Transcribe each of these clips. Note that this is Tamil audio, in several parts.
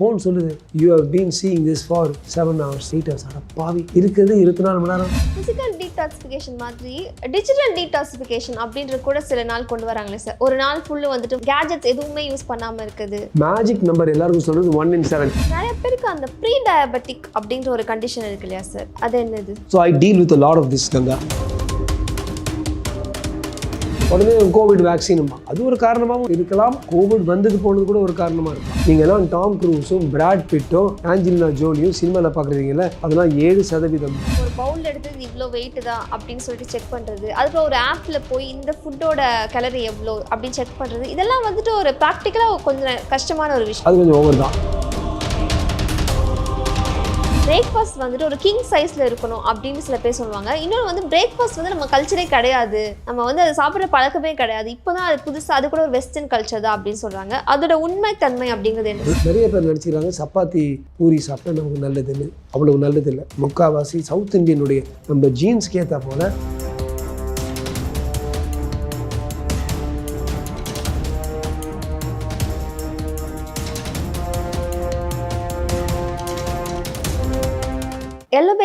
ஃபோன் சொல்லுது you have been seeing this for seven hours eight hours அட பாவி. இருக்கிறது இருபத்தி நாலு மணி நேரம். ஃபிசிக்கல் டீடாக்சிஃபிகேஷன் மாதிரி டிஜிட்டல் டீடாக்சிஃபிகேஷன் அப்படின்ற கூட சில நாள் கொண்டு வராங்களே சார் ஒரு நாள் ஃபுல்லு வந்துட்டு கேஜெட்ஸ் எதுவுமே யூஸ் பண்ணாமல் இருக்குது. மேஜிக் நம்பர் எல்லாருக்கும் சொல்றது ஒன் இன் செவன் நிறைய பேருக்கு அந்த ப்ரீ டயபெட்டிக் அப்படின்ற ஒரு கண்டிஷன் இருக்கு இல்லையா சார் அது என்னது? So I deal with lot of this Ganga. உடனே கோவிட் வேக்சின் அது ஒரு காரணமாகவும் இருக்கலாம். கோவிட் வந்தது போனது கூட ஒரு காரணமாக இருக்கும் நீங்கள் எல்லாம் டாம் க்ரூஸும் பிராட் பிட்டும் ஆஞ்சலினா ஜோலியும் சினிமாவில் பார்க்குறீங்கல்ல அதெல்லாம் ஏழு சதவீதம். ஒரு பவுல் எடுத்து இது இவ்வளோ வெயிட் தான் அப்படின்னு சொல்லிட்டு செக் பண்ணுறது அதுக்கப்புறம் ஒரு ஆப்பில் போய் இந்த ஃபுட்டோட கலரி எவ்வளோ அப்படின்னு செக் பண்ணுறது இதெல்லாம் வந்துட்டு ஒரு ப்ராக்டிக்கலாக கொஞ்சம் கஷ்டமான ஒரு விஷயம். அது கொஞ்சம் ஓவர் தான் பிரேக்ஃபாஸ்ட் வந்துட்டு ஒரு கிங் சைஸில் இருக்கணும் அப்படின்னு சில பேர் சொல்லுவாங்க. இன்னொன்று வந்து பிரேக்ஃபாஸ்ட் வந்து நம்ம கல்ச்சரே கிடையாது. நம்ம வந்து அதை சாப்பிட்ற பழக்கமே கிடையாது. இப்போ தான் அது புதுசாக அது கூட ஒரு வெஸ்டர்ன் கல்ச்சர் தான் அப்படின்னு சொல்கிறாங்க அதோட உண்மை தன்மை அப்படிங்கிறது என்ன? நிறைய பேர் நினச்சிக்கிறாங்க சப்பாத்தி பூரி சாப்பிட்டா நமக்கு நல்லதுன்னு. அவ்வளவு நல்லது இல்லை முக்காவாசி சவுத் இந்தியனுடைய நம்ம ஜீன்ஸ்க்கு ஏற்ற போல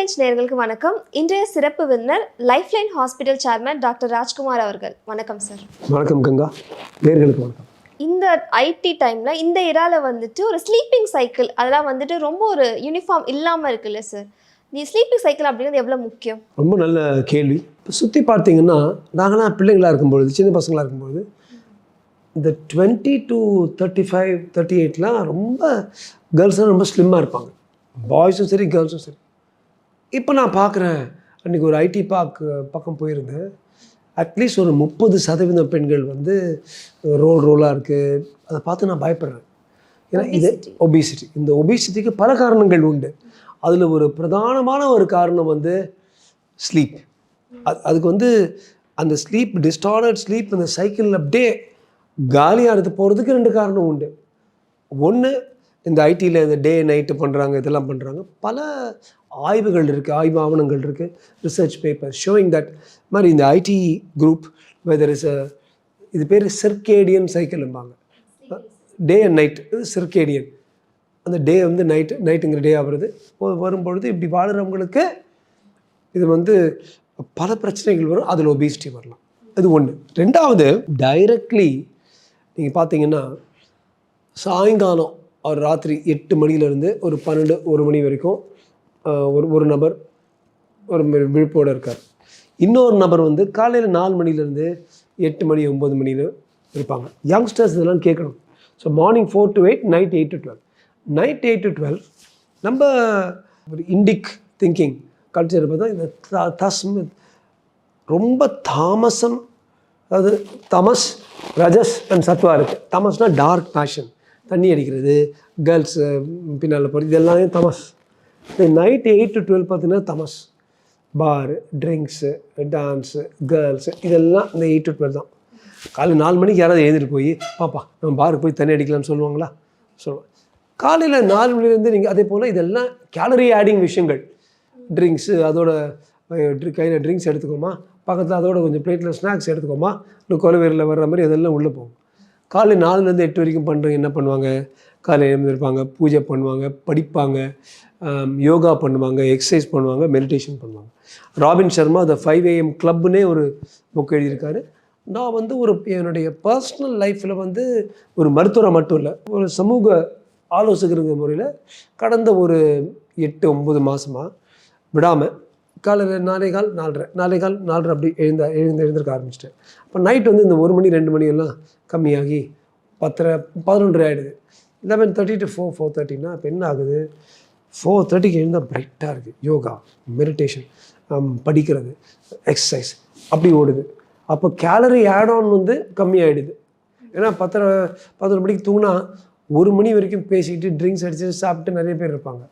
எல்லோ பெஞ்ச் நேயர்களுக்கு வணக்கம். இன்றைய சிறப்பு விருந்தினர் lifeline hospital chairman doctor Rajkumar அவர்கள். வணக்கம் சார் வணக்கம் கங்கா. நேர்களுக்கு வணக்கம். இந்த ஐடி டைமில் இந்த இரால வந்துட்டு ஒரு ஸ்லீப்பிங் சைக்கிள் அதெல்லாம் வந்துட்டு ரொம்ப ஒரு யூனிஃபார்ம் இல்லாமல் இருக்குல்ல சார் நீ ஸ்லீப்பிங் சைக்கிள் அப்படிங்கிறது எவ்வளோ முக்கியம்? ரொம்ப நல்ல கேள்வி. இப்போ சுற்றி பார்த்தீங்கன்னா நாங்களாம் பிள்ளைங்களாக இருக்கும்பொழுது சின்ன பசங்களாக இருக்கும்பொழுது இந்த twenty two thirty five thirty எயிட்லாம் ரொம்ப கேர்ள்ஸ்லாம் ரொம்ப ஸ்லிம்மாக இருப்பாங்க. பாய்ஸும் சரி கேர்ள்ஸும் சரி. இப்போ நான் பார்க்குறேன் அன்றைக்கி ஒரு ஐடி பார்க் பக்கம் போயிருந்தேன். அட்லீஸ்ட் ஒரு முப்பது சதவீதம் பெண்கள் வந்து ரோல் ரோலாக இருக்குது அதை பார்த்து நான் பயப்படுறேன். ஏன்னா இது. ஒபிசிட்டி இந்த ஒபிசிட்டிக்கு பல காரணங்கள் உண்டு. அதில் ஒரு பிரதானமான ஒரு காரணம் வந்து ஸ்லீப் அது அதுக்கு வந்து அந்த ஸ்லீப் டிஸ்டார்டட் ஸ்லீப் அந்த சைக்கிள் அப்படியே காலியானது போகிறதுக்கு ரெண்டு காரணம் உண்டு. ஒன்று இந்த ஐடியில் இந்த டே நைட்டு பண்ணுறாங்க இதெல்லாம் பண்ணுறாங்க பல ஆய்வுகள் இருக்குது ஆய்வு ஆவணங்கள் இருக்குது ரிசர்ச் பேப்பர் ஷோயிங் தட் மாதிரி இந்த IT group weather is a இது பேர் சிர்கேடியன் சைக்கிள்ம்பாங்க டே அண்ட் நைட் சிர்கேடியன் அந்த டே வந்து நைட்டு நைட்டுங்கிற டே ஆகிறது. வரும்பொழுது இப்படி வாழ்கிறவங்களுக்கு இது வந்து பல பிரச்சனைகள் வரும். அதில் ஒபீசிட்டி வரலாம். அது ஒன்று ரெண்டாவது டைரக்ட்லி நீங்கள் பார்த்தீங்கன்னா சாயங்காலம் அவர் ராத்திரி எட்டு மணிலேருந்து ஒரு பன்னெண்டு ஒரு மணி வரைக்கும் ஒரு ஒரு நபர் ஒரு விழிப்போடு இருக்கார். இன்னொரு நபர் வந்து காலையில் நாலு மணிலேருந்து எட்டு மணி ஒம்பது மணியில் இருப்பாங்க. யங்ஸ்டர்ஸ் இதெல்லாம் கேட்கணும். So morning four to eight night eight to twelve night eight to twelve நம்ம ஒரு இண்டிக் திங்கிங் கல்ச்சர் பார்த்தா இந்த த- தஸ்ம் ரொம்ப தாமசம் அதாவது தமஸ் ரஜஸ் அண்ட் சத்வா இருக்குது தமஸ்னால் டார்க் பேஷன் தண்ணி அடிக்கிறது கேர்ள்ஸ் பின்னால் போகிறது இதெல்லாமே தமஸ். நைட்டு எயிட் டு டுவெல் பார்த்தீங்கன்னா தமஸ். பார் ட்ரிங்க்ஸு டான்ஸு கேர்ள்ஸு இதெல்லாம் இந்த எயிட் டு டுவெல் தான். காலையில் நாலு மணிக்கு யாராவது எழுந்திட்டு போய் பாப்பா நம்ம பாருக்கு போய் தண்ணி அடிக்கலாம்னு சொல்லுவாங்களா? சொல்லுவாங்க. காலையில் நாலு மணிலேருந்து நீங்கள் அதே போல் இதெல்லாம் கேலரி ஆடிங் விஷயங்கள். ட்ரிங்க்ஸு அதோட கையில் ட்ரிங்க்ஸ் எடுத்துக்கோமா பக்கத்தில் அதோட கொஞ்சம் பிளேட்டில் ஸ்நாக்ஸ் எடுத்துக்கோமா இன்னும் கொலவேரில் வர்ற மாதிரி அதெல்லாம் உள்ளே போகும். காலை நாலுலேருந்து எட்டு வரைக்கும் பண்ணுறவங்க என்ன பண்ணுவாங்க? காலையில் எழுந்திருப்பாங்க பூஜை பண்ணுவாங்க படிப்பாங்க யோகா பண்ணுவாங்க எக்ஸசைஸ் பண்ணுவாங்க மெடிடேஷன் பண்ணுவாங்க. Robin Sharma the five AM கிளப்னே ஒரு புக் எழுதியிருக்காரு. நான் வந்து ஒரு என்னுடைய பர்சனல் லைஃப்பில் வந்து ஒரு மருத்துவரை மட்டும் இல்லை ஒரு சமூக ஆலோசகருங்க முறையில் கடந்த ஒரு எட்டு ஒம்பது மாதமாக விடாமல் காலையில் நாலே கால் நாலரை. நாலே கால் நாலரை அப்படி எழுந்த எழுந்து எழுந்திருக்க ஆரம்பிச்சிட்டேன். அப்போ நைட் வந்து இந்த ஒரு மணி ரெண்டு மணி எல்லாம் கம்மியாகி பத்தரை பதினொன்றரை ஆகிடுது eleven thirty to four four தேர்ட்டினா இப்போ என்ன ஆகுது? ஃபோர் தேர்ட்டிக்கு எழுந்தால் பிரைட்டாக இருக்குது யோகா மெடிடேஷன் படிக்கிறது எக்ஸசைஸ் அப்படி ஓடுது. அப்போ கேலரி ஆட் ஆன் வந்து கம்மியாயிடுது. ஏன்னா பத்தரை பதினொரு மணிக்கு தூங்கினா ஒரு மணி வரைக்கும் பேசிக்கிட்டு ட்ரிங்க்ஸ் அடிச்சுட்டு சாப்பிட்டு நிறைய பேர் இருப்பாங்க.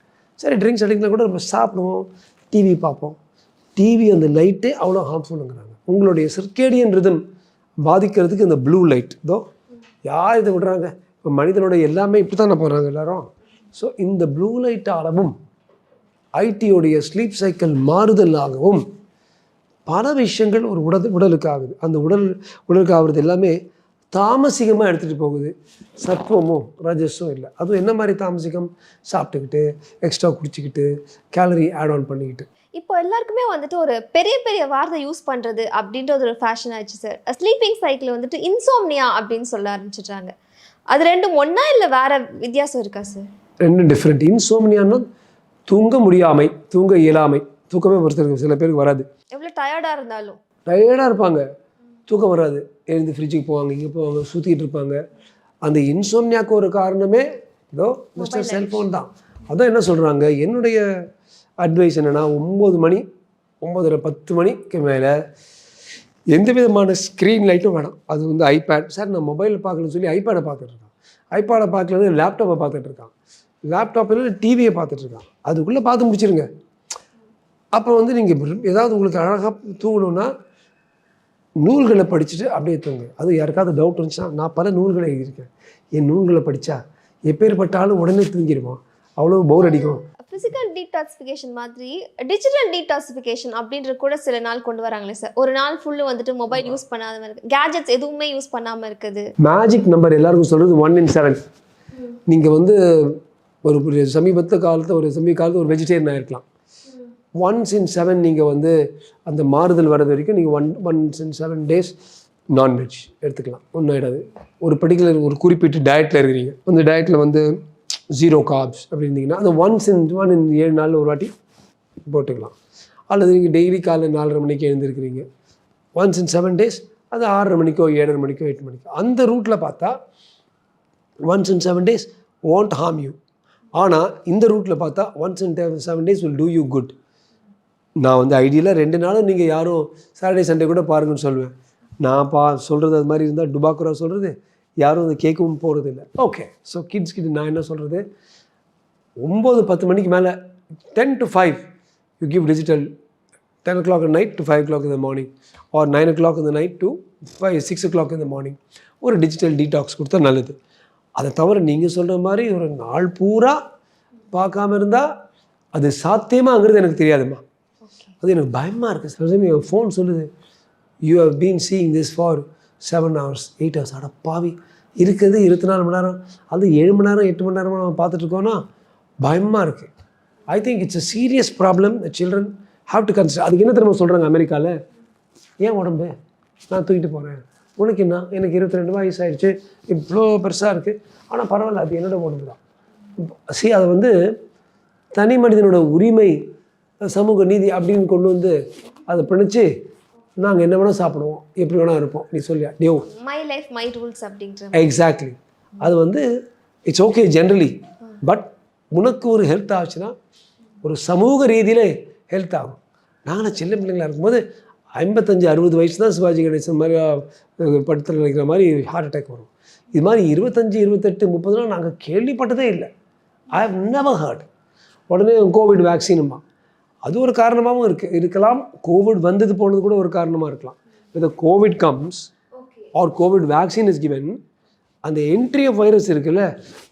சரி ட்ரிங்க்ஸ் அடிக்கலாம் கூட நம்ம சாப்பிடுவோம். டிவி பார்ப்போம். டிவி அந்த லைட்டே அவ்வளோ ஹார்ம்ஃபுல்லுங்கிறாங்க உங்களுடைய சிர்கேடியன் ரிதம் பாதிக்கிறதுக்கு இந்த ப்ளூ லைட் இதோ யார் இதை விடுறாங்க? இப்போ மனிதனுடைய எல்லாமே இப்படி தானே போகிறாங்க எல்லாரும். ஸோ இந்த ப்ளூ லைட் அளவும் ஐடியோடைய ஸ்லீப் சைக்கிள் மாறுதலாகவும் பல விஷயங்கள் ஒரு உடல் உடலுக்கு ஆகுது. அந்த உடல் உடலுக்கு ஆகுறது எல்லாமே தாமசிகமாக எடுத்துகிட்டு போகுது. சத்துவமும் ரஜஸும் இல்லை. அதுவும் என்ன மாதிரி தாமசிகம்? சாப்பிட்டுக்கிட்டு எக்ஸ்ட்ரா குடிச்சிக்கிட்டு கேலரி ஆட் ஆன் பண்ணிக்கிட்டு. இப்போ எல்லாருக்குமே வந்துட்டு ஒரு பெரிய பெரிய வார்த்தை யூஸ் பண்றது அப்படின்றது ஒரு ஃபேஷன் ஆயிடுச்சு சார் ஸ்லீப்பிங் சைக்கிள் வந்துட்டு இன்சோம்னியா அப்படின்னு சொல்ல ஆரம்பிச்சிட்டாங்க அது ரெண்டும் ஒண்ணா இல்லை வேற வித்தியாசம் இருக்கா சார் ரெண்டும் டிஃப்ரெண்ட் இன்சோம்னியான்னா தூங்க முடியாமை தூங்க இயலாமை. தூக்கமே ஒருத்தருக்கு சில பேருக்கு வராது. எவ்வளோ டயர்டா இருந்தாலும். டயர்டாக இருப்பாங்க. தூக்கம் வராது. எழுந்து ஃப்ரிட்ஜுக்கு போவாங்க இங்கே போவாங்க சுற்றிட்டு இருப்பாங்க. அந்த இன்சோம்னியாக்கு ஒரு காரணமே இதோ மிஸ்டர் செல்ஃபோன் தான். அதான் என்ன சொல்கிறாங்க என்னுடைய அட்வைஸ் என்னென்னா ஒம்பது மணி ஒம்பதரை பத்து மணிக்கு மேலே எந்த விதமான ஸ்க்ரீன் லைட்டும் வேணாம். அது வந்து ஐபேட் சார் நான் மொபைலில் பார்க்கலன்னு சொல்லி ஐபேடை பார்த்துட்டு இருக்கான். ஐபேடை பார்க்கலன்னு லேப்டாப்பை பார்த்துட்டு இருக்கான். லேப்டாப்பில் டிவியை பார்த்துட்டு இருக்கான். அதுக்குள்ளே பார்த்து முடிச்சிருங்க. அப்போ வந்து நீங்கள் ஏதாவது உங்களுக்கு அழகாக தூங்கணும்னா நூல்களை படிச்சுட்டு அப்படியே தூங்க. அது யாருக்காவது டவுட் இருந்துச்சுன்னா நான் பல நூல்களை எழுதியிருக்கேன். என் நூல்களை படித்தா எப்பேற்பட்டாலும் உடனே தூங்கிடுவான் அவ்வளோ போர் அடிக்கும். ஃபிசிக்கல் டீடாக்சிஃபிகேஷன் மாதிரி டிஜிட்டல் டீடாக்சிஃபிகேஷன் அப்படின்ற கூட சில நாள் கொண்டு வராங்களே சார் ஒரு நாள் ஃபுல்லு வந்துட்டு மொபைல் யூஸ் பண்ணாத மாதிரி இருக்கு. கேஜெட்ஸ் எதுவுமே யூஸ் பண்ணாம இருக்குது. மேஜிக் நம்பர் எல்லாருக்கும் சொல்கிறது ஒன் இன் செவன் நீங்கள் வந்து ஒரு ஒரு சமீபத்த காலத்தில் ஒரு சமீப காலத்தில் ஒரு வெஜிடேரியன் ஆயிருக்கலாம். ஒன்ஸ் இன் செவன் நீங்கள் வந்து அந்த மாறுதல் வர்றது வரைக்கும் நீங்கள் one once in seven days non veg எடுத்துக்கலாம். ஒன்றும் ஆகிடாது ஒரு பர்டிகுலர் ஒரு குறிப்பிட்ட டயட்டில் இருக்கிறீங்க. அந்த டயட்டில் வந்து ஜீரோ காப்ஸ் அப்படி இருந்தீங்கன்னா அந்த ஒன்ஸ் இன் ஒன் இன் ஏழு நாளில் ஒரு வாட்டி போட்டுக்கலாம். அல்லது நீங்கள் டெய்லி காலைல நாலரை மணிக்கு எழுந்திருக்கிறீங்க. ஒன்ஸ் இன் செவன் டேஸ் அது ஆறரை மணிக்கோ ஏழரை மணிக்கோ எட்டு மணிக்கோ. அந்த ரூட்டில் பார்த்தா once in seven days won't harm you ஆனால் இந்த ரூட்டில் பார்த்தா once in seven days will do you good நான் வந்து ஐடியலாக ரெண்டு நாளும் நீங்கள் யாரும் சாட்டர்டே சண்டே கூட பாருங்கன்னு சொல்லுவேன். நான் பா சொல்கிறது அது மாதிரி இருந்தால் டுபாக்குரா சொல்கிறது யாரும் அதை கேட்கவும் போகிறது இல்லை ஓகே ஸோ கிட்ஸ் கிட்ட நான் என்ன சொல்கிறது ஒம்பது பத்து மணிக்கு மேலே ten to five you give digital ten o'clock night to five o'clock இந்த morning or nine o'clock இந்த night to five six o'clock இந்த மார்னிங் ஒரு டிஜிட்டல் டீடாக்ஸ் கொடுத்தா நல்லது. அதை தவிர நீங்கள் சொல்கிற மாதிரி ஒரு நாள் பூரா பார்க்காம இருந்தால் அது சாத்தியமாங்கிறது எனக்கு தெரியாதும்மா. அது எனக்கு பயமாக இருக்குது சில சமயம் என் ஃபோன் சொல்லுது you have been seeing this for seven hours eight hours அட பாவி. இருக்கிறது இருபத்தி நாலு மணி நேரம் அது ஏழு மணி நேரம் எட்டு மணி நேரமாக நம்ம பார்த்துட்ருக்கோன்னா பயமாக இருக்குது I think it's a serious problem the children have to consider அதுக்கு என்ன திரும்ப சொல்கிறாங்க அமெரிக்காவில் ஏன் உடம்பு? நான் தூக்கிட்டு போகிறேன் உனக்கு என்ன? எனக்கு இருபத்தி ரெண்டு வயசு ஆயிடுச்சு இவ்வளோ பெருசாக இருக்குது ஆனால் பரவாயில்ல அது என்னோட உடம்பு தான் சி அதை வந்து தனி மனிதனோட உரிமை சமூக நீதி அப்படின்னு கொண்டு வந்து அதை பிணைச்சு நாங்கள் என்ன வேணால் சாப்பிடுவோம் எப்படி வேணால் இருப்போம். நீ சொல்லியா? டியோ மை லைஃப் மை ரூல்ஸ் அப்படின்ற எக்ஸாக்ட்லி அது வந்து இட்ஸ் ஓகே ஜென்ரலி பட் உனக்கு ஒரு ஹெல்த் ஆச்சுன்னா ஒரு சமூக ரீதியில் ஹெல்த் ஆகும். நாங்களாம் சின்ன பிள்ளைங்களா இருக்கும்போது ஐம்பத்தஞ்சு அறுபது வயசு தான் சிவாஜி கணேசன் மாதிரி படத்தில் நினைக்கிற மாதிரி ஹார்ட் அட்டாக் வரும். இது மாதிரி இருபத்தஞ்சி இருபத்தெட்டு முப்பதுலாம் நாங்கள் கேள்விப்பட்டதே இல்லை. ஐ ஹவ் நெவர் ஹர்ட் உடனே கோவிட் வேக்சினுமா அது ஒரு காரணமாகவும் இருக்கு. இருக்கலாம் கோவிட் வந்தது போனது கூட ஒரு காரணமாக இருக்கலாம். இந்த Covid comes or Covid vaccine is given அந்த என்ட்ரி ஆஃப் வைரஸ் இருக்குல்ல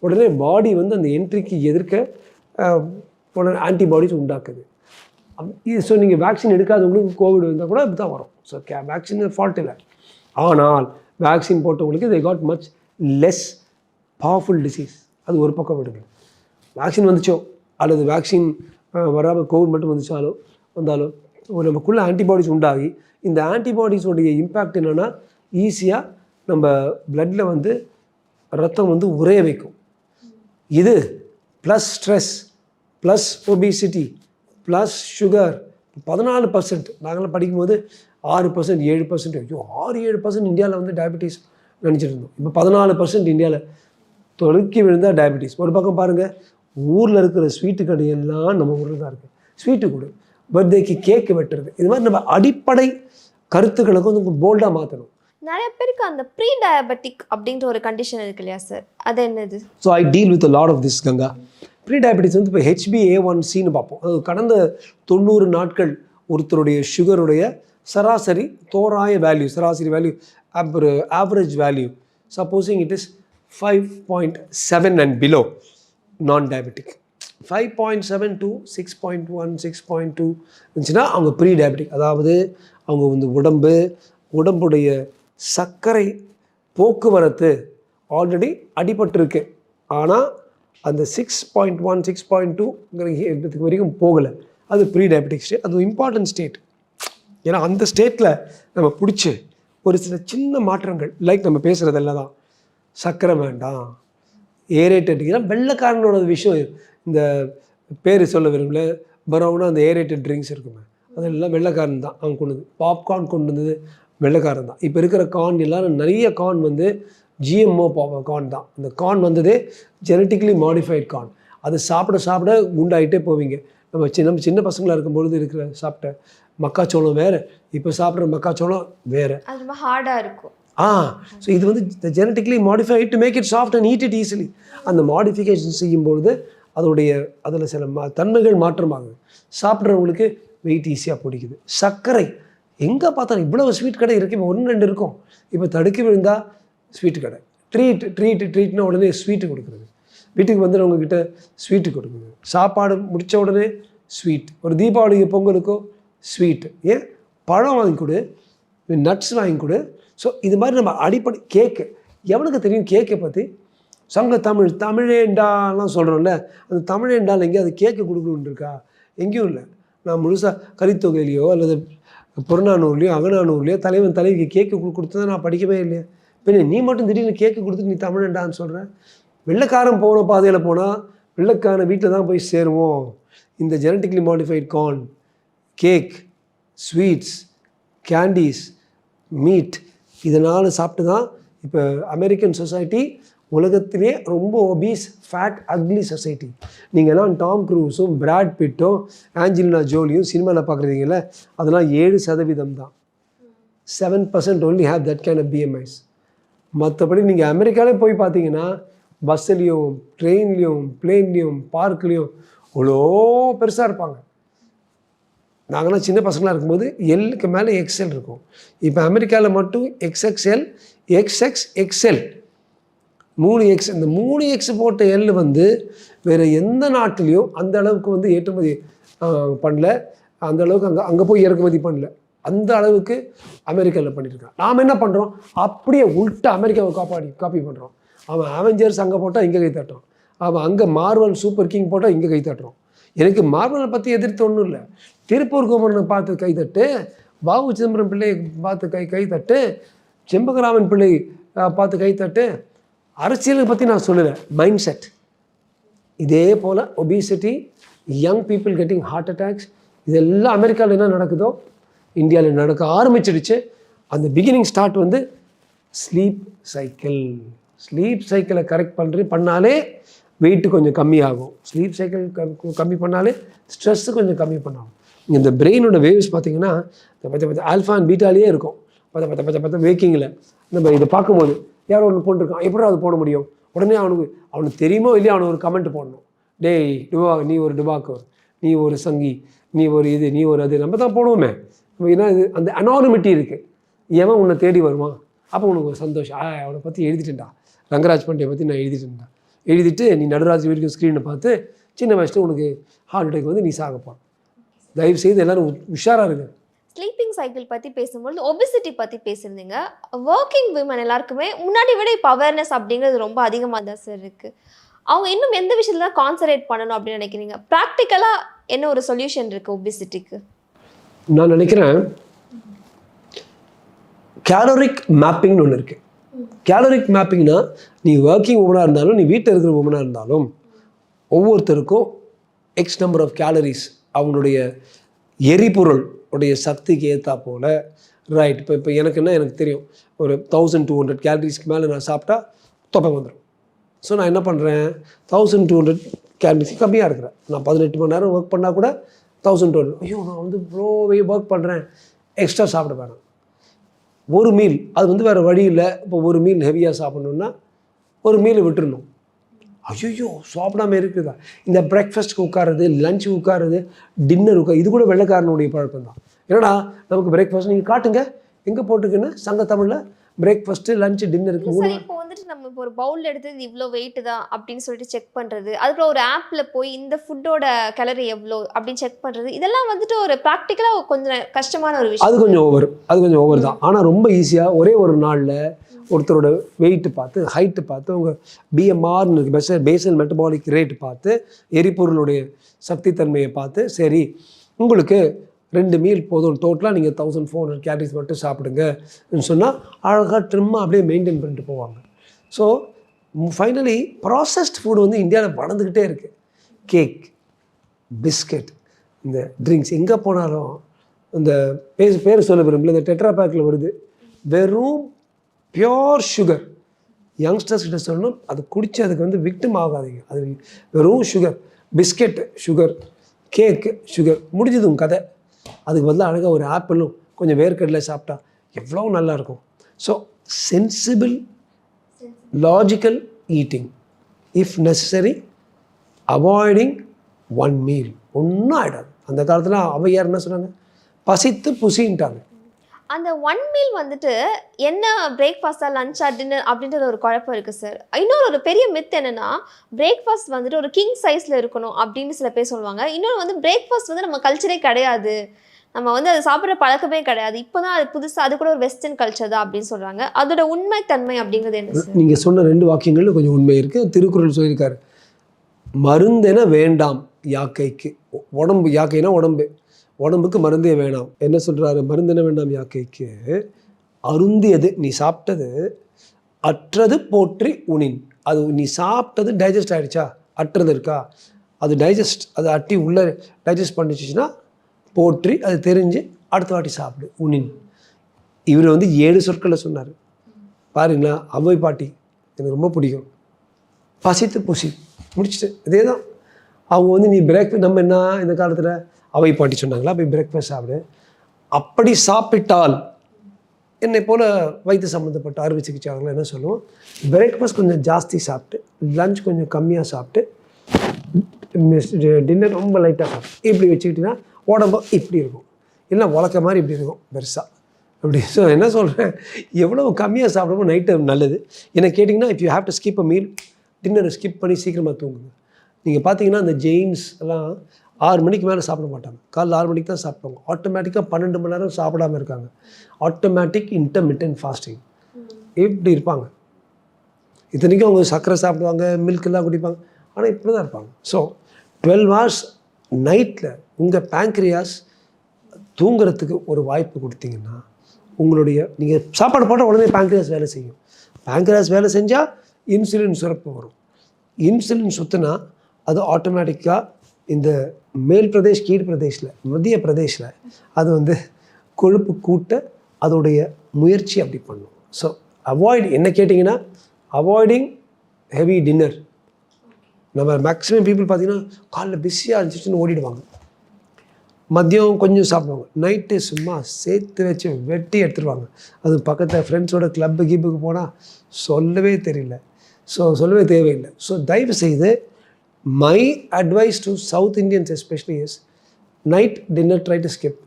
உடனே பாடி வந்து அந்த என்ட்ரிக்கு எதிர்க்க உடனே ஆன்டிபாடிஸ் உண்டாக்குது. இது ஸோ நீங்கள் வேக்சின் எடுக்காதவங்களுக்கு கோவிட் வந்தால் கூட அப்படி தான் வரும் ஸோ கே வேக்சின் ஃபால்ட் இல்லை. ஆனால் வேக்சின் போட்டவங்களுக்கு they got much less powerful disease அது ஒரு பக்கம் விடுங்க. வேக்சின் வந்துச்சோ? அல்லது வேக்சின் வராமல் கோவிட் மட்டும் வந்துச்சாலோ வந்தாலோ ஒரு நமக்குள்ள ஆன்டிபாடிஸ் உண்டாகி இந்த ஆன்டிபாடிஸோடைய இம்பேக்ட் என்னென்னா ஈஸியாக நம்ம பிளட்டில் வந்து ரத்தம் வந்து உறைய வைக்கும். இது plus stress plus obesity plus sugar பதினாலு பர்சன்ட் நாங்களாம் படிக்கும்போது ஆறு பர்சன்ட் ஏழு பர்சன்ட் ஐயோ ஆறு ஏழு பர்சன்ட் இந்தியாவில் வந்து டயபெட்டிஸ் நினச்சிட்டு இருந்தோம் இப்போ பதினாலு பர்சன்ட் இந்தியாவில் தொழுக்கி விழுந்தால் டயபெட்டிஸ் ஒரு பக்கம் பாருங்கள் ஊரில் இருக்கிற ஸ்வீட்டு கடையெல்லாம் நம்ம ஊரில் தான் இருக்குது ஸ்வீட்டு கொடு. பர்த்டேக்கு கேக்கு வெட்டுறது. இது மாதிரி நம்ம அடிப்படை கருத்துக்களை கொஞ்சம் போல்டாக மாற்றணும் நிறைய பேருக்கு அந்த ப்ரீ டயபெட்டிக் அப்படின்ற ஒரு கண்டிஷன் இருக்கு இல்லையா சார் அது என்னது? So I deal with lot of this Ganga. Pre diabetes வந்து இப்போ ஹெச்பி ஏ ஒன் சின்னு பார்ப்போம். அது கடந்த தொண்ணூறு நாட்கள் ஒருத்தருடைய சுகருடைய சராசரி தோராய வேல்யூ சராசரி வேல்யூ ஒரு average value supposing it is five point seven and below non diabetic five point seven to six point one six point two இருந்துச்சுன்னா அவங்க ப்ரீ டயபெட்டிக் அதாவது அவங்க வந்து உடம்பு உடம்புடைய சர்க்கரை போக்குவரத்து ஆல்ரெடி அடிபட்டிருக்கு. ஆனால் அந்த six point one six point டூங்கிற வரைக்கும் போகலை. அது ப்ரீ டயபெட்டிக் ஸ்டேட் அது இம்பார்ட்டன்ட் ஸ்டேட் ஏன்னா அந்த ஸ்டேட்டில் நம்ம பிடிச்சி ஒரு சில சின்ன மாற்றங்கள் லைக் நம்ம பேசுகிறதெல்லாம் தான். சர்க்கரை வேண்டாம். ஏரேட்டட் இதெல்லாம் வெள்ளைக்காரனோட விஷயம். இந்த பேர் சொல்ல விரும்பல. பரவுனா அந்த ஏரேட்டட் ட்ரிங்க்ஸ் இருக்குமே. அதெல்லாம் வெள்ளைக்காரன் தான். அவன் கொண்டு வந்து பாப்கார்ன் கொண்டு வந்தது வெள்ளைக்காரன் தான். இப்போ இருக்கிற கார்ன் எல்லாம் நிறைய கார்ன் வந்து ஜிஎம்ஓ கார்ன் தான். அந்த கார்ன் வந்ததே ஜெனட்டிக்கலி மாடிஃபைட் கார்ன் அது சாப்பிட சாப்பிட குண்டாயிட்டே போவீங்க. நம்ம சின்ன நம்ம சின்ன பசங்களாக இருக்கும்பொழுது இருக்கிற சாப்பிட்ட மக்காச்சோளம் வேறு. இப்போ சாப்பிட்ற மக்காச்சோளம் வேறு. அது ரொம்ப ஹார்டாக இருக்கும். ஆ ஸோ இது வந்து genetically modify to make it soft and heat it easily அந்த மாடிஃபிகேஷன் செய்யும்பொழுது அதோடைய அதில் சில மா தன்மைகள் மாற்றமாகுது. சாப்பிட்றவங்களுக்கு வெயிட் ஈஸியாக பிடிக்குது. சர்க்கரை எங்கே பார்த்தாலும் இவ்வளவு ஸ்வீட் கடை இருக்கு இப்போ ஒன்று ரெண்டு இருக்கும். இப்போ தடுக்கி விழுந்தால் ஸ்வீட் கடை. ட்ரீட் ட்ரீட் ட்ரீட்னா உடனே ஸ்வீட்டு கொடுக்குறது. வீட்டுக்கு வந்துடுறவங்கக்கிட்ட ஸ்வீட்டு கொடுக்குறது சாப்பாடு முடித்த உடனே ஸ்வீட் ஒரு தீபாவளிக்கு பொங்கலுக்கோ ஸ்வீட் ஏன்? பழம் வாங்கி கொடு. நட்ஸ் வாங்கி கொடு. ஸோ இது மாதிரி நம்ம அடிப்படை கேக்கு எவனுக்கு தெரியும் கேக்கை பற்றி சங்க தமிழ் தமிழேண்டாலாம் சொல்கிறோம்ல அந்த தமிழேண்டால் எங்கேயும் அது கேக்கு கொடுக்கணுன்னு இருக்கா? எங்கேயும் இல்லை. நான் முழுசாக கரித்தொகையிலையோ அல்லது புறநானூர்லையோ அகநானூர்லையோ தலைவன் தலைவிக்கு கேக்கு கொடு கொடுத்ததை நான் படிக்கவே இல்லையா. பின்ன நீ மட்டும் திடீர்னு கேக்கு கொடுத்துட்டு நீ தமிழேண்டான்னு சொல்கிற வெள்ளைக்காரன் போன பாதையில் போனால் வெள்ளக்காரன் வீட்டில் தான் போய் சேருவோம். இந்த genetically modified corn cake sweets candies meat இதனால் சாப்பிட்டு தான் இப்போ அமெரிக்கன் சொசைட்டி உலகத்திலே ரொம்ப ஒபீஸ் ஃபேட் அக்லி சொசைட்டி நீங்கள்லாம் டாம் க்ரூஸும் பிராட் பிட்டும் ஆஞ்சலினா ஜோலியும் சினிமாவில் பார்க்குறீங்கள அதெல்லாம் ஏழு சதவீதம் தான். Seven percent only have that can BMIs மற்றபடி நீங்கள் அமெரிக்காலே போய் பார்த்தீங்கன்னா பஸ்ஸுலேயும் ட்ரெயின்லேயும் பிளேன்லேயும் பார்க்லேயும் அவ்வளோ பெருசாக இருப்பாங்க. நாங்கள்லாம் சின்ன பசங்களாக இருக்கும்போது எல்லுக்கு மேலே எக்ஸ்எல் இருக்கும். இப்போ அமெரிக்காவில் மட்டும் எக்ஸ்எக்ஸ்எல் எக்ஸ்எக்ஸ் எக்ஸ்எல் மூணு எக்ஸ் இந்த மூணு எக்ஸ் போட்ட எல் வந்து வேறு எந்த நாட்டிலையும் அந்த அளவுக்கு வந்து ஏற்றுமதி பண்ணல. அந்த அளவுக்கு அங்கே அங்கே போய் இறக்குமதி பண்ணல. அந்த அளவுக்கு அமெரிக்காவில் பண்ணியிருக்கான் நாம் என்ன பண்ணுறோம் அப்படியே உள்ட்ட அமெரிக்காவை காப்பாடி காப்பி பண்ணுறோம் அவன் அவெஞ்சர்ஸ் அங்கே போட்டால் இங்கே கை தட்டுறோம் அவன் அங்கே மார்வல் சூப்பர் கிங் போட்டால் இங்கே கை தட்டுறோம் எனக்கு மார்பனை பற்றி எதிர்த்து ஒன்றும் இல்லை. திருப்பூர் குமரனை பார்த்து கைத்தட்டு பாபு சிதம்பரம் பிள்ளையை பார்த்து கை கைத்தட்டு செம்பகராமன் பிள்ளை பார்த்து பார்த்து கைத்தட்டு அரசியலை பற்றி நான் சொல்லலை. மைண்ட் செட் இதே போல் obesity young people getting heart attacks இதெல்லாம் அமெரிக்காவில் என்ன நடக்குதோ இந்தியாவில் நடக்க ஆரம்பிச்சிடுச்சு. அந்த பிகினிங் ஸ்டார்ட் வந்து ஸ்லீப் சைக்கிள் ஸ்லீப் சைக்கிளை கரெக்ட் பண்ணுறது பண்ணாலே வெயிட்டு கொஞ்சம் கம்மியாகும். ஸ்லீப் சைக்கிள் கம்மி பண்ணாலே ஸ்ட்ரெஸ்ஸு கொஞ்சம் கம்மி பண்ணாகும். இந்த பிரெயினோட வேவ்ஸ் பார்த்தீங்கன்னா பச்சை பச்சை ஆல்ஃபா அண்ட் பீட்டாலேயே இருக்கும். பத்த பத்த பச்சை பார்த்தா வேக்கிங்கில் நம்ம இதை பார்க்கும்போது யாரோ ஒன்று போட்டுருக்கான். எப்படி அது போட முடியும்? உடனே அவனுக்கு அவனுக்கு தெரியுமோ இல்லையா அவனுக்கு ஒரு கமெண்ட் போடணும். டேய் டுபா நீ ஒரு டுபாக்கர். நீ ஒரு சங்கி. நீ ஒரு இது நீ ஒரு அது. நம்ம தான் போடுவோமே. நம்ம ஏன்னா இது? அந்த அனானிமிட்டி இருக்குது எவன் உன்னை தேடி வருவான்? அப்போ உனக்கு ஒரு சந்தோஷம். ஆ அவனை பற்றி எழுதிட்டேன்டா. ரங்கராஜ் பாண்டியை பற்றி நான் எழுதிட்டேன்டா. எழுதிட்டு நீ நடராஜ் வரைக்கும் ஸ்க்ரீனை பார்த்து சின்ன வயசுல உனக்கு ஹார்ட் அட்டாக் வந்து நீ சாகப்பான் தயவு செய்து எல்லாரும் உ- உஷாரா இருங்க. ஸ்லீப்பிங் சைக்கிள் பற்றி பேசும்பொழுது ஒபிசிட்டி பற்றி பேசியிருந்தீங்க. ஒர்க்கிங் விமன் எல்லாருக்குமே முன்னாடி விட இப்போ அவேர்னஸ் அப்படிங்கிறது ரொம்ப அதிகமாக தான் சார் இருக்குது அவங்க இன்னும் எந்த விஷயத்துல தான் கான்சன்ட்ரேட் பண்ணணும் அப்படின்னு நினைக்கிறீங்க? ப்ராக்டிக்கலாக என்ன ஒரு சொல்யூஷன் இருக்குது ஒபிசிட்டிக்கு நான் நினைக்கிறேன் கேலரிக் மேப்பிங்னு ஒன்று இருக்குது கேலரிக் மேப்பிங்னா நீ ஒர்க்கிங் உமனாக இருந்தாலும் நீ வீட்டில் இருக்கிற உமனாக இருந்தாலும் ஒவ்வொருத்தருக்கும் எக்ஸ் நம்பர் ஆஃப் கேலரிஸ் அவங்களுடைய எரிபொருள் உடைய சக்திக்கு ஏற்றா போல். ரைட் இப்போ இப்போ எனக்கு என்ன எனக்கு தெரியும். ஒரு தௌசண்ட் டூ ஹண்ட்ரட் கேலரிஸ்க்கு மேலே நான் சாப்பிட்டா தொப்பை வந்துடும் ஸோ நான் என்ன பண்ணுறேன் தௌசண்ட் டூ ஹண்ட்ரட் கேலரிஸ் கம்மியாக இருக்கிறேன். நான் பதினெட்டு மணி நேரம் ஒர்க் பண்ணால் கூட தௌசண்ட் டூ ஹண்ட்ரட் ஐயோ நான் வந்து இவ்வளோ ஒர்க் பண்ணுறேன் எக்ஸ்ட்ரா சாப்பிட வேணாம். ஒரு மீல். அது வந்து வேறு வழி இல்லை இப்போ ஒரு மீல் ஹெவியாக சாப்பிட்ணுன்னா ஒரு மீல் விட்டுறணும். ஐயோ சாப்பிடாம இருக்குதா? இந்த பிரேக்ஃபாஸ்ட்டுக்கு உட்காருது லஞ்சு உட்காருது டின்னர் உட்கார் இது கூட வெள்ளைக்காரனுடைய பழக்கம் தான் ஏன்னா நமக்கு பிரேக்ஃபாஸ்ட் நீங்கள் காட்டுங்க. எங்கே போட்டுக்குன்னு சங்க தமிழில் பிரேக்ஃபாஸ்ட்டு லஞ்சு டின்னருக்கு மூணு இப்போ வந்துட்டு நம்ம இப்போ ஒரு பவுல் எடுத்து இது இவ்வளோ வெயிட் தான் அப்படின்னு சொல்லிட்டு செக் பண்ணுறது அதுக்கப்புறம் ஒரு ஆப்பில் போய் இந்த ஃபுட்டோட கலரி எவ்வளோ அப்படின்னு செக் பண்ணுறது இதெல்லாம் வந்துட்டு ஒரு ப்ராக்டிக்கலாக கொஞ்சம் கஷ்டமான ஒரு விஷயம். அது கொஞ்சம் ஓவர் அது கொஞ்சம் ஓவர் தான். ஆனால் ரொம்ப ஈஸியாக ஒரே ஒரு நாளில் ஒருத்தரோட வெயிட்டு பார்த்து ஹைட்டு பார்த்து உங்கள் பிஎம்ஆர்னு இருக்கு. பெஸ்ட் பேசல் மெட்டபாலிக் ரேட் பார்த்து எரிபொருளுடைய சக்தி தன்மையை பார்த்து சரி உங்களுக்கு ரெண்டு மீல் போதும். டோட்டலாக நீங்கள் தௌசண்ட் ஃபோர் ஹண்ட்ரட் கேலரிஸ் மட்டும் சாப்பிடுங்கன்னு சொன்னால் அழகாக ட்ரிம்மாக அப்படியே மெயின்டைன் பண்ணிட்டு போவாங்க. ஸோ ஃபைனலி ப்ராசஸ்ட் ஃபுட் வந்து இந்தியாவில் வளர்ந்துக்கிட்டே இருக்குது கேக் பிஸ்கட் இந்த ட்ரிங்க்ஸ் எங்கே போனாலும் இந்த பேர் பேர் சொல்ல விரும்பல. இந்த டெட்ரா பேக்கில் வருது. வெறும் பியோர் சுகர் யங்ஸ்டர்ஸ் கிட்ட சொல்லணும் அது குடிச்சு அதுக்கு வந்து விக்டிம் ஆகாதீங்க. அது வெறும் sugar biscuit sugar cake sugar முடிஞ்சது கதை. அதுக்கு வந்து அழகாக ஒரு ஆப்பிளும் கொஞ்சம் வேர்க்கடலை சாப்பிட்டா எவ்வளோ நல்லாயிருக்கும். So sensible logical eating if necessary avoiding one meal ஒன்றும் ஆகிடாது அந்த காலத்தில் அவையார் என்ன சொன்னாங்க? பசித்து புசின்ட்டாங்க. அந்த ஒன் மீல் வந்துட்டு என்ன பிரேக்ஃபாஸ்ட்டாக லஞ்சா டின்னர் அப்படின்றது ஒரு குழப்பம் இருக்குது சார் இன்னொரு ஒரு பெரிய மித் என்னென்னா பிரேக்ஃபாஸ்ட் வந்துட்டு ஒரு கிங் சைஸில் இருக்கணும் அப்படின்னு சில பேர் சொல்லுவாங்க. இன்னொரு வந்து பிரேக்ஃபாஸ்ட் வந்து நம்ம கல்ச்சரே கிடையாது. நம்ம வந்து அது சாப்பிட்ற பழக்கமே கிடையாது. இப்போ தான் அது புதுசாக அது கூட ஒரு வெஸ்டர்ன் கல்ச்சர் தான் அப்படின்னு சொல்கிறாங்க அதோட உண்மைத்தன்மை அப்படிங்கிறது என்ன நீங்கள் சொன்ன ரெண்டு வாக்கியங்களில் கொஞ்சம் உண்மை இருக்குது திருக்குறள் சொல்லியிருக்காரு. மருந்தென வேண்டாம் யாக்கைக்கு. உடம்பு யாக்கைனா உடம்பு. உடம்புக்கு மருந்தே வேணாம். என்ன சொல்கிறாரு மருந்தின வேண்டாம் யாக்கைக்கு? அருந்தியது நீ சாப்பிட்டது அற்றது போற்றி உனின். அது நீ சாப்பிட்டது டைஜஸ்ட் ஆயிடுச்சா? அற்றது இருக்கா? அது டைஜஸ்ட் அது அட்டி உள்ளே டைஜஸ்ட் பண்ணிச்சுன்னா போற்றி அது தெரிஞ்சு அடுத்த வாட்டி சாப்பிடு உனின். இவர் வந்து ஏழு சொற்களை சொன்னார். பாருங்களா அவ்வை பாட்டி. எனக்கு ரொம்ப பிடிக்கும். பசித்து புசி முடிச்சுட்டு. இதே தான் அவங்க வந்து நீ பிரேக் நம்ம என்ன இந்த காலத்தில் அவை பாட்டி சொன்னாங்களா போய் பிரேக்ஃபாஸ்ட் சாப்பிடு. அப்படி சாப்பிட்டால் என்னை போல் வயிற்று சம்மந்தப்பட்ட அறுவை சிகிச்சையாளர்கள் என்ன சொல்லுவோம் பிரேக்ஃபாஸ்ட் கொஞ்சம் ஜாஸ்தி சாப்பிட்டு லஞ்ச் கொஞ்சம் கம்மியாக சாப்பிட்டு டின்னர் ரொம்ப லைட்டாக சாப்பிட்டு இப்படி வச்சுக்கிட்டிங்கன்னா உடம்பு இப்படி இருக்கும். இல்லை உழக்க மாதிரி இப்படி இருக்கும் பெருசாக அப்படி ஸோ என்ன சொல்கிறேன் எவ்வளோ கம்மியாக சாப்பிடுமோ நைட்டு நல்லது. என்ன கேட்டிங்கன்னா if you have to skip a meal டின்னரை skip பண்ணி சீக்கிரமாக தூங்குங்க. நீங்கள் பார்த்தீங்கன்னா அந்த ஜெயின்ஸ் எல்லாம் ஆறு மணிக்கு மேலே சாப்பிட மாட்டாங்க. காலைல ஆறு மணிக்கு தான் சாப்பிடுவாங்க. ஆட்டோமேட்டிக்காக பன்னெண்டு மணி நேரம் சாப்பிடாம இருக்காங்க. ஆட்டோமேட்டிக் இன்டர்மிட்டன் ஃபாஸ்டிங் இப்படி இருப்பாங்க? இத்தனைக்கும் அவங்க சர்க்கரை சாப்பிடுவாங்க மில்கெல்லாம் குடிப்பாங்க. ஆனால் இப்படி தான் இருப்பாங்க ஸோ டுவெல் ஹவர்ஸ் நைட்டில் உங்கள் பேங்க்ரியாஸ் தூங்குறதுக்கு ஒரு வாய்ப்பு கொடுத்தீங்கன்னா உங்களுடைய நீங்கள் சாப்பாடு போட்டால் உடனே பேங்க்ரியாஸ் வேலை செய்யும். பேங்க்ரியாஸ் வேலை செஞ்சால் இன்சுலின் சுரப்பு வரும். இன்சுலின் சுத்தினா அது ஆட்டோமேட்டிக்காக இந்த மேல் பிரதேஷ் கீழ் பிரதேஷில் மத்திய பிரதேஷில் அது வந்து கொழுப்பு கூட்ட அதோடைய முயற்சி அப்படி பண்ணும். ஸோ அவாய்ட் என்ன கேட்டிங்கன்னா அவாய்டிங் ஹெவி டின்னர் நம்ம மேக்ஸிமம் பீப்புள் பார்த்தீங்கன்னா காலைல பிஸியாக இருந்துச்சுன்னு ஓடிடுவாங்க. மதியம் கொஞ்சம் சாப்பிடுவாங்க. நைட்டு சும்மா சேர்த்து வச்சு வெட்டி எடுத்துருவாங்க. அது பக்கத்தில் ஃப்ரெண்ட்ஸோட கிளப்பு கீப்புக்கு போனால் சொல்லவே தெரியல. ஸோ சொல்லவே தேவையில்லை. ஸோ தயவு செய்து my advice to South Indians especially is night dinner try to skip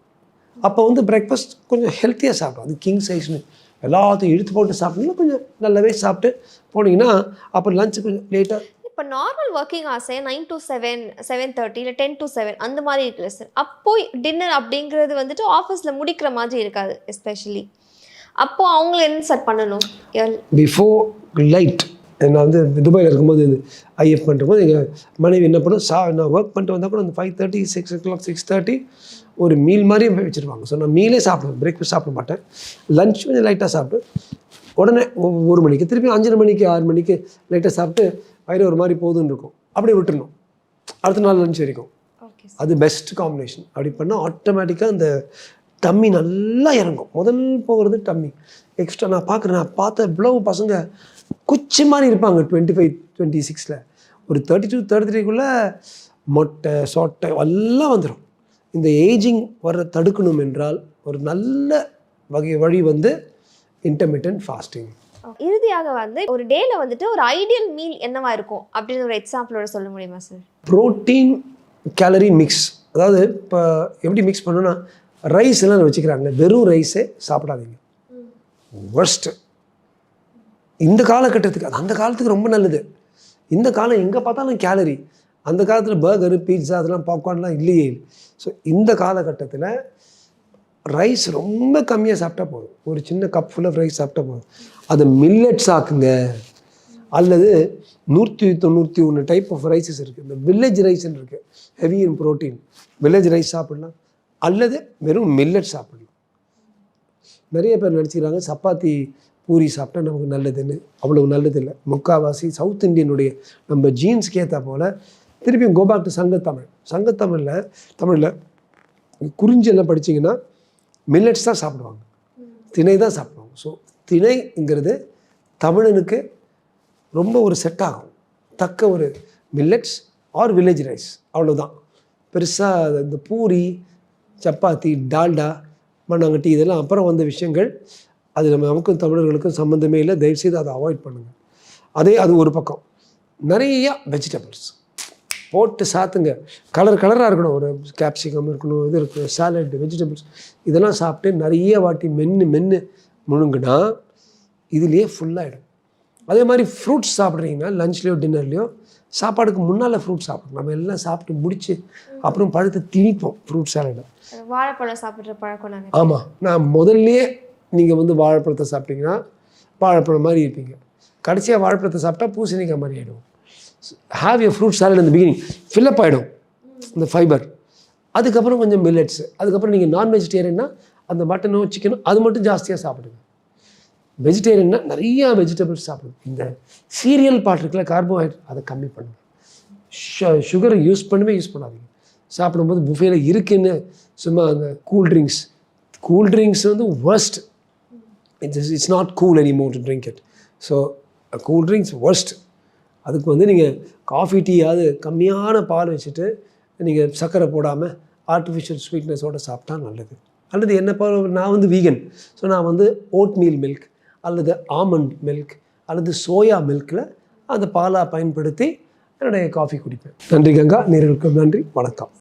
அப்போ வந்து பிரேக்ஃபாஸ்ட் கொஞ்சம் ஹெல்த்தியாக சாப்பிடும் அது கிங் சைஸ்னு எல்லாத்தையும் இழுத்து போட்டு சாப்பிட்டீங்கன்னா கொஞ்சம் நல்லாவே சாப்பிட்டு போனீங்கன்னா அப்புறம் லஞ்சு கொஞ்சம் லேட்டாக இப்போ நார்மல் ஒர்க்கிங் ஆசை nine to seven seven thirty இல்லை டென் to செவன் அந்த மாதிரி இருக்குல்ல சார் அப்போ டின்னர் அப்படிங்கிறது வந்துட்டு ஆஃபீஸில் முடிக்கிற மாதிரி இருக்காது எஸ்பெஷலி அப்போ அவங்கள என்ன சார் பண்ணணும்? பிஃபோர் லைட் நான் வந்து துபாயில் இருக்கும்போது ஐஎஃப் பண்ணும்போது எங்கள் மனைவி என்ன பண்ணும் சா நான் ஒர்க் பண்ணிட்டு வந்தால் கூட அந்த five thirty six o'clock six thirty ஒரு மீல் மாதிரி வச்சுருவாங்க ஸோ நான் மீலே சாப்பிடுவேன். பிரேக்ஃபாஸ்ட் சாப்பிட மாட்டேன். லஞ்ச் கொஞ்சம் லைட்டாக சாப்பிட்டு உடனே ஒரு மணிக்கு திருப்பி அஞ்சரை மணிக்கு ஆறு மணிக்கு லைட்டாக சாப்பிட்டு வயிறு ஒரு மாதிரி போதுன்னு இருக்கும். அப்படியே விட்டுறணும். அடுத்த நாள் லஞ்ச் வரைக்கும். அது பெஸ்ட் காம்பினேஷன் அப்படி பண்ணால் ஆட்டோமேட்டிக்காக அந்த டம்மி நல்லா இறங்கும். முதல் போகிறது டம்மி எக்ஸ்ட்ரா நான் பார்க்குறேன். நான் பார்த்த இவ்வளோ பசங்க குச்சி மாதிரி இருப்பாங்க டுவெண்ட்டி ஃபைவ் டுவெண்ட்டி சிக்ஸில் ஒரு தேர்ட்டி டூ தேர்ட்டி த்ரீக்குள்ளே மொட்டை சொட்டை எல்லாம் வந்துடும் இந்த ஏஜிங் வர தடுக்கணும் என்றால் ஒரு நல்ல வகை வழி வந்து இன்டர்மீடியன்ட் ஃபாஸ்டிங் இறுதியாக வந்து ஒரு டேல வந்துட்டு ஒரு ஐடியல் மீல் என்னவா இருக்கும்? அப்படின்னு ஒரு எக்ஸாம்பிளோட சொல்ல முடியுமா சார் ப்ரோட்டீன் கேலரி மிக்ஸ் அதாவது இப்போ எப்படி மிக்ஸ் பண்ணணும்னா ரைஸ் எல்லாம் வச்சுக்கிறாங்க. வெறும் ரைஸே சாப்பிடாதீங்க. ஒர்ஸ்ட்டு இந்த காலகட்டத்துக்கு அது அந்த காலத்துக்கு ரொம்ப நல்லது. இந்த காலம் எங்கே பார்த்தாலும் கேலரி அந்த காலத்தில் பர்கரு பீட்சா அதெல்லாம் பாப்கார்ன்லாம் இல்லையே. ஸோ இந்த காலகட்டத்தில் ரைஸ் ரொம்ப கம்மியாக சாப்பிட்டா போதும். ஒரு சின்ன கப் ஃபுல் ஆஃப் ரைஸ் சாப்பிட்டா போதும். அது மில்லட்ஸ் ஆக்குங்க அல்லது நூற்றி தொண்ணூற்றி ஒன்று டைப் ஆஃப் ரைஸஸ் இருக்குது இந்த வில்லேஜ் ரைஸ்ன்னு இருக்குது heavy in protein village rice சாப்பிடலாம். அல்லது வெறும் மில்லட் சாப்பிடலாம். நிறைய பேர் நினச்சிக்கிறாங்க சப்பாத்தி பூரி சாப்பிட்டா நமக்கு நல்லதுன்னு. அவ்வளவு நல்லதில்லை. முக்காவாசி சவுத் இந்தியனுடைய நம்ம ஜீன்ஸ்க்கு ஏற்ற போல் திருப்பியும் கோபாக் டு சங்கத்தமிழ். சங்கத்தமிழில் தமிழில் குறிஞ்செல்லாம் படிச்சீங்கன்னா மில்லட்ஸ் தான் சாப்பிடுவாங்க. திணை தான் சாப்பிடுவாங்க. ஸோ திணைங்கிறது தமிழனுக்கு ரொம்ப ஒரு செட் ஆகும். தக்க ஒரு மில்லட்ஸ் ஆர் வில்லேஜ் ரைஸ் அவ்வளோதான் பெருசாக இந்த பூரி சப்பாத்தி டால்டா மண்ணாங்கட்டி இதெல்லாம். அப்புறம் வந்த விஷயங்கள் அது நம்ம நமக்கும் தமிழர்களுக்கும் சம்மந்தமே இல்லை. தயவுசெய்து அதை அவாய்ட் பண்ணுங்கள் அதே அது ஒரு பக்கம். நிறைய வெஜிடபிள்ஸ் போட்டு சாத்துங்க. கலர் கலராக இருக்கணும். ஒரு கேப்சிகம் இருக்கணும் இது இருக்கணும் சாலட் வெஜிடபிள்ஸ் இதெல்லாம் சாப்பிட்டு நிறைய வாட்டி மென்று மென்று முழுங்குனா இதுலேயே ஃபுல்லாகிடும் அதே மாதிரி ஃப்ரூட்ஸ் சாப்பிட்றீங்கன்னா லஞ்ச்லேயோ டின்னர்லேயோ சாப்பாடுக்கு முன்னால் ஃப்ரூட் சாப்பிடணும். நம்ம எல்லாம் சாப்பிட்டு முடிச்சு அப்புறம் பழுத்து திணிப்போம் ஃப்ரூட் சாலடை வாழைப்பழம் சாப்பிட்ற பழக்கம் ஆமாம் நான் முதல்லயே நீங்கள் வந்து வாழைப்பழத்தை சாப்பிட்டீங்கன்னா வாழைப்பழம் மாதிரி இருப்பீங்க. கடைசியாக வாழைப்பழத்தை சாப்பிட்டா பூசணிக்காய் மாதிரி ஆகிடும் ஹாவ் எ ஃப்ரூட் சாலட் இந்த பிகினிங் ஃபில்லப் ஆகிடும் இந்த ஃபைபர் அதுக்கப்புறம் கொஞ்சம் மில்லட்ஸ் அதுக்கப்புறம் நீங்கள் நான் வெஜிடேரியன்னா அந்த மட்டனோ சிக்கனோ அது மட்டும் ஜாஸ்தியாக சாப்பிடுங்க. வெஜிடேரியன்னா நிறையா வெஜிடபிள்ஸ் சாப்பிடுங்க. இந்த சீரியல் பார்ட் இருக்குல்ல கார்போஹைட்ரேட் அதை கம்மி பண்ணுங்க. சுகரை யூஸ் பண்ணவே யூஸ் பண்ணாதீங்க. சாப்பிடும்போது புஃபேல இருக்குன்னு சும்மா அந்த கூல் ட்ரிங்க்ஸ் கூல் ட்ரிங்க்ஸ் வந்து worst it's it's not cool any more to drink it so cool drinks worst அதுக்கு வந்து நீங்கள் காஃபி டீயாவது கம்மியான பால் வச்சுட்டு நீங்கள் சர்க்கரை போடாமல் ஆர்டிஃபிஷியல் ஸ்வீட்னஸோடு சாப்பிட்டா நல்லது. அல்லது என்ன நான் வந்து வீகன் ஸோ நான் வந்து ஓட் மீல் மில்க் அல்லது ஆமண்ட் மில்க் அல்லது சோயா மில்கில் அந்த பாலாக பயன்படுத்தி என்னுடைய காஃபி குடிப்பேன். நன்றி கங்கா. நேர்களுக்கு நன்றி. வணக்கம்.